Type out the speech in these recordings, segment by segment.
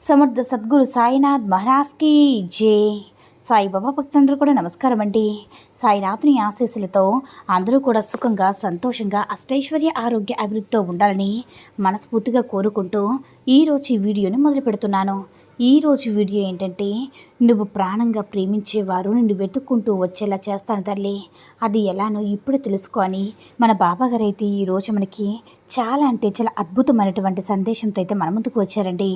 Samarth Sadguru Sainath మహారాజ్కి జే. సాయిబాబా భక్తులందరూ కూడా నమస్కారం అండి. సాయినాథుని ఆశీస్సులతో అందరూ కూడా సుఖంగా సంతోషంగా అష్టైశ్వర్య ఆరోగ్య అభివృద్ధితో ఉండాలని మనస్ఫూర్తిగా కోరుకుంటూ ఈరోజు ఈ వీడియోని మొదలు పెడుతున్నాను. ఈరోజు వీడియో ఏంటంటే నువ్వు ప్రాణంగా ప్రేమించేవారు నిన్ను వెతుక్కుంటూ వచ్చేలా చేస్తాను తల్లి. అది ఎలానో ఇప్పుడు తెలుసుకొని మన బాబాగారు అయితే ఈరోజు మనకి చాలా అంటే చాలా అద్భుతమైనటువంటి సందేశంతో అయితే మన ముందుకు వచ్చారండి.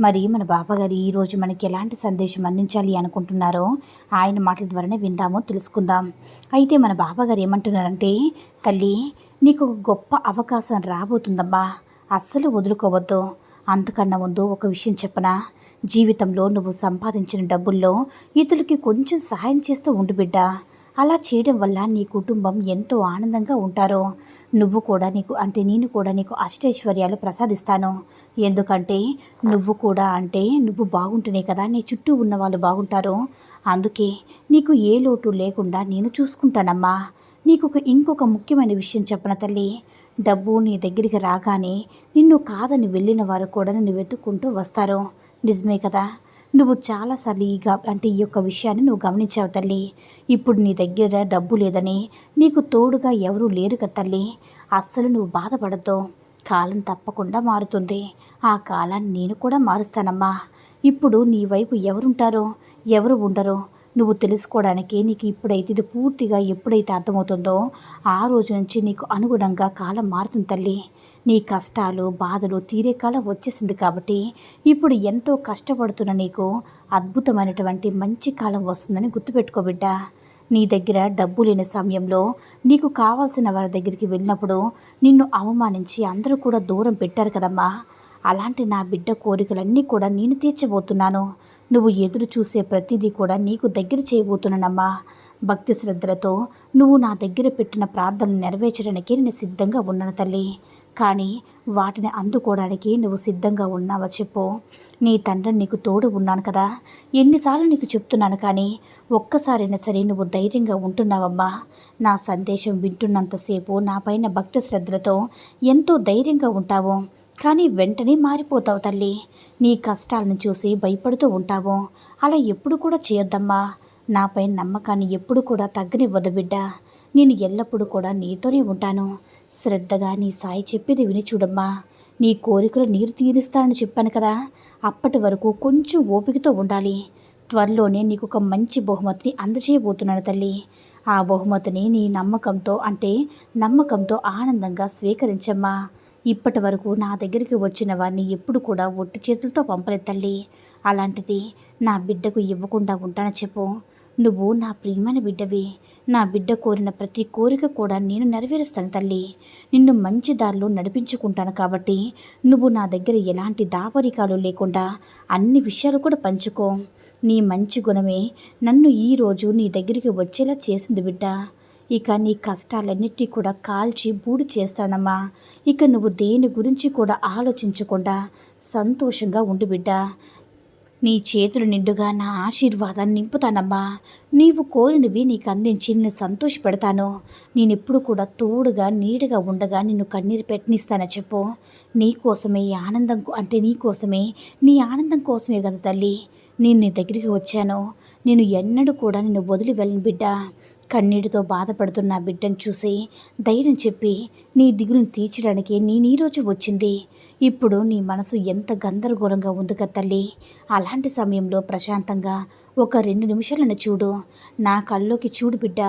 మరి మన బాబాగారు ఈరోజు మనకి ఎలాంటి సందేశం అందించాలి అనుకుంటున్నారో ఆయన మాటల ద్వారానే విందాము తెలుసుకుందాం. అయితే మన బాబాగారు ఏమంటున్నారంటే తల్లి నీకు ఒక గొప్ప అవకాశం రాబోతుందమ్మా. అస్సలు వదులుకోవద్దు. అంతకన్నా ముందు ఒక విషయం చెప్పనా? జీవితంలో నువ్వు సంపాదించిన డబ్బుల్లో ఇతరులకి కొంచెం సహాయం చేస్తూ ఉండు బిడ్డ. అలా చేయడం వల్ల నీ కుటుంబం ఎంతో ఆనందంగా ఉంటారో. నువ్వు కూడా నీకు అంటే నేను కూడా నీకు అష్టైశ్వర్యాలు ప్రసాదిస్తాను. ఎందుకంటే నువ్వు కూడా అంటే నువ్వు బాగుంటేనే కదా నీ చుట్టూ ఉన్న వాళ్ళు బాగుంటారు. అందుకే నీకు ఏ లోటు లేకుండా నేను చూసుకుంటానమ్మా. నీకు ఒక ఇంకొక ముఖ్యమైన విషయం చెప్పన తల్లి? డబ్బు నీ దగ్గరికి రాగానే నిన్ను కాదని వెళ్ళిన వారు కూడా నిన్ను వెతుక్కుంటూ వస్తారు. నిజమే కదా? నువ్వు చాలాసార్లు ఈ అంటే ఈ యొక్క విషయాన్ని నువ్వు గమనించావు తల్లి. ఇప్పుడు నీ దగ్గర డబ్బు లేదని నీకు తోడుగా ఎవరూ లేరు కదా తల్లి. అస్సలు నువ్వు బాధపడద్దు. కాలం తప్పకుండా మారుతుంది. ఆ కాలాన్ని నేను కూడా మారుస్తానమ్మా. ఇప్పుడు నీ వైపు ఎవరుంటారో? ఎవరు ఉండరో? నువ్వు తెలుసుకోవడానికి నీకు ఇప్పుడైతే ఇది పూర్తిగా ఎప్పుడైతే అర్థమవుతుందో ఆ రోజు నుంచి నీకు అనుగుణంగా కాలం మారుతుంది తల్లి. నీ కష్టాలు బాధలు తీరే కాలం వచ్చేసింది కాబట్టి ఇప్పుడు ఎంతో కష్టపడుతున్న నీకు అద్భుతమైనటువంటి మంచి కాలం వస్తుందని గుర్తుపెట్టుకో బిడ్డ. నీ దగ్గర డబ్బు లేని సమయంలో నీకు కావాల్సిన వారి దగ్గరికి వెళ్ళినప్పుడు నిన్ను అవమానించి అందరూ కూడా దూరం పెట్టారు కదమ్మా. అలాంటి నా బిడ్డ కోరికలన్నీ కూడా నేను తీర్చబోతున్నాను. నువ్వు ఎదురు చూసే ప్రతిదీ కూడా నీకు దగ్గర చేయబోతున్నానమ్మా. భక్తి శ్రద్ధలతో నువ్వు నా దగ్గర పెట్టిన ప్రార్థనలు నెరవేర్చడానికి నేను సిద్ధంగా ఉన్నాను తల్లి. కానీ వాటిని అందుకోవడానికి నువ్వు సిద్ధంగా ఉన్నావా చెప్పు. నీ తండ్రిని నీకు తోడు ఉన్నాను కదా. ఎన్నిసార్లు నీకు చెప్తున్నాను కానీ ఒక్కసారైనా సరే నువ్వు ధైర్యంగా ఉంటున్నావమ్మా. నా సందేశం వింటున్నంతసేపు నా పైన భక్తి శ్రద్ధలతో ఎంతో ధైర్యంగా ఉంటావు. కానీ వెంటనే మారిపోతావు తల్లి. నీ కష్టాలను చూసి భయపడుతూ ఉంటావు. అలా ఎప్పుడు కూడా చేయొద్దమ్మా. నాపై నమ్మకాన్ని ఎప్పుడు కూడా తగ్గనివ్వదు బిడ్డ. నేను ఎల్లప్పుడూ కూడా నీతోనే ఉంటాను. శ్రద్ధగా నీ సాయి చెప్పేది విని చూడమ్మా. నీ కోరికలు నీరు తీరుస్తానని చెప్పాను కదా. అప్పటి వరకు కొంచెం ఓపికతో ఉండాలి. త్వరలోనే నీకు ఒక మంచి బహుమతిని అందజేయబోతున్నాను తల్లి. ఆ బహుమతిని నీ నమ్మకంతో అంటే నమ్మకంతో ఆనందంగా స్వీకరించమ్మా. ఇప్పటి వరకు నా దగ్గరికి వచ్చిన వారిని ఎప్పుడు కూడా ఒట్టి చేతులతో పంపలేదు తల్లి. అలాంటిది నా బిడ్డకు ఇవ్వకుండా ఉంటానని చెప్పు. నువ్వు నా ప్రియమైన బిడ్డవి. నా బిడ్డ కోరిన ప్రతి కోరిక కూడా నేను నెరవేరుస్తాను తల్లి. నిన్ను మంచి దారిలో నడిపించుకుంటాను కాబట్టి నువ్వు నా దగ్గర ఎలాంటి దాపరికాలు లేకుండా అన్ని విషయాలు కూడా పంచుకో. నీ మంచి గుణమే నన్ను ఈరోజు నీ దగ్గరికి వచ్చేలా చేసింది బిడ్డ. ఇక నీ కష్టాలన్నిటి కూడా కాల్చి బూడి చేస్తానమ్మా. ఇక నువ్వు దేని గురించి కూడా ఆలోచించకుండా సంతోషంగా ఉండు బిడ్డ. నీ చేతులు నిండుగా నా ఆశీర్వాదాన్ని నింపుతానమ్మా. నీవు కోరినవి నీకు అందించి నిన్ను సంతోషపెడతాను. నేనెప్పుడు కూడా తోడుగా నీడగా ఉండగా నిన్ను కన్నీరు పెట్టనిస్తానని చెప్పు. నీ కోసమే ఈ ఆనందం అంటే నీ కోసమే నీ ఆనందం కోసమే కదా తల్లి. నేను నీ దగ్గరికి వచ్చాను. నేను ఎన్నడూ కూడా నిన్ను వదిలి వెళ్ళను బిడ్డ. కన్నీటితో బాధపడుతున్న బిడ్డను చూసి ధైర్యం చెప్పి నీ దిగులను తీర్చడానికి నేను ఈరోజు వచ్చింది. ఇప్పుడు నీ మనసు ఎంత గందరగోళంగా ఉంది కదా తల్లి? అలాంటి సమయంలో ప్రశాంతంగా ఒక రెండు నిమిషాలను చూడు. నా కల్లోకి చూడు బిడ్డ.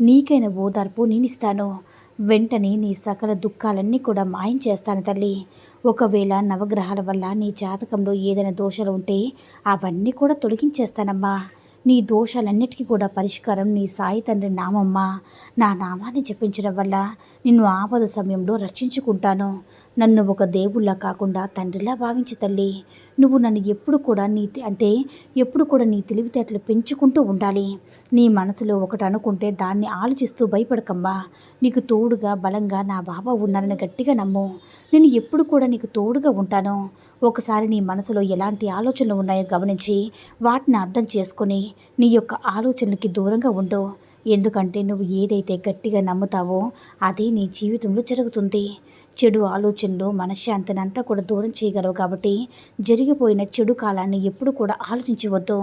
నీకైన ఓదార్పు నేనిస్తాను. వెంటనే నీ సకల దుఃఖాలన్నీ కూడా మాయం చేస్తాను తల్లి. ఒకవేళ నవగ్రహాల వల్ల నీ జాతకంలో ఏదైనా దోషాలు ఉంటే అవన్నీ కూడా తొలగించేస్తానమ్మా. నీ దోషాలన్నిటికీ కూడా పరిష్కారం నీ సాయి తండ్రి నామమ్మా. నా నామాన్ని జపించడం వల్ల నిన్ను ఆపద సమయంలో రక్షించుకుంటాను. నన్ను ఒక దేవుళ్ళ కాకుండా తండ్రిలా భావించి తల్లి. నువ్వు నన్ను ఎప్పుడు కూడా నీ అంటే ఎప్పుడు కూడా నీ తెలివితేటలు పెంచుకుంటూ ఉండాలి. నీ మనసులో ఒకటి అనుకుంటే దాన్ని ఆలోచిస్తూ భయపడకమ్మా. నీకు తోడుగా బలంగా నా బాబా ఉన్నారని గట్టిగా నమ్ము. నేను ఎప్పుడు కూడా నీకు తోడుగా ఉంటాను. ఒకసారి నీ మనసులో ఎలాంటి ఆలోచనలు ఉన్నాయో గమనించి వాటిని అర్థం చేసుకొని నీ యొక్క ఆలోచనలకి దూరంగా ఉండు. ఎందుకంటే నువ్వు ఏదైతే గట్టిగా నమ్ముతావో అదే నీ జీవితంలో జరుగుతుంది. చెడు ఆలోచనలు మనశ్శాంతిని అంతా కూడా దూరం చేయగలవు కాబట్టి జరిగిపోయిన చెడు కాలాన్ని ఎప్పుడు కూడా ఆలోచించవద్దు.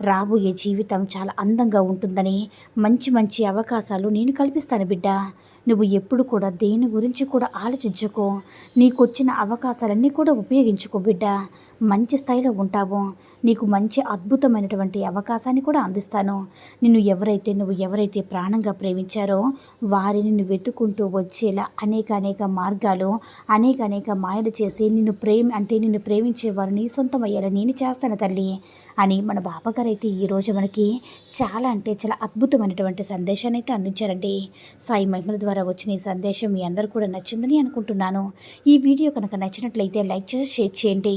రాబోయే జీవితం చాలా అందంగా ఉంటుందని మంచి మంచి అవకాశాలు నేను కల్పిస్తాను బిడ్డ. నువ్వు ఎప్పుడు కూడా దేని గురించి కూడా ఆలోచించుకో. నీకు వచ్చిన అవకాశాలన్నీ కూడా ఉపయోగించుకో బిడ్డ. మంచి స్థాయిలో ఉంటావో. నీకు మంచి అద్భుతమైనటువంటి అవకాశాన్ని కూడా అందిస్తాను. నిన్ను ఎవరైతే నువ్వు ఎవరైతే ప్రాణంగా ప్రేమించారో వారిని నువ్వు వెతుకుంటూ వచ్చేలా అనేక అనేక మార్గాలు అనేక అనేక మాయలు చేసి నిన్ను ప్రేమ అంటే నిన్ను ప్రేమించే నీ సొంతం అయ్యేలా నేను చేస్తాను తల్లి అని మన బాబాగారు అయితే ఈరోజు మనకి చాలా అంటే చాలా అద్భుతమైనటువంటి సందేశాన్ని అయితే అందించారండి. సాయి మహిమల ద్వారా వచ్చిన ఈ సందేశం మీ అందరూ కూడా నచ్చిందని అనుకుంటున్నాను. ఈ వీడియో కనుక నచ్చినట్లయితే లైక్ చేసి షేర్ చేయండి.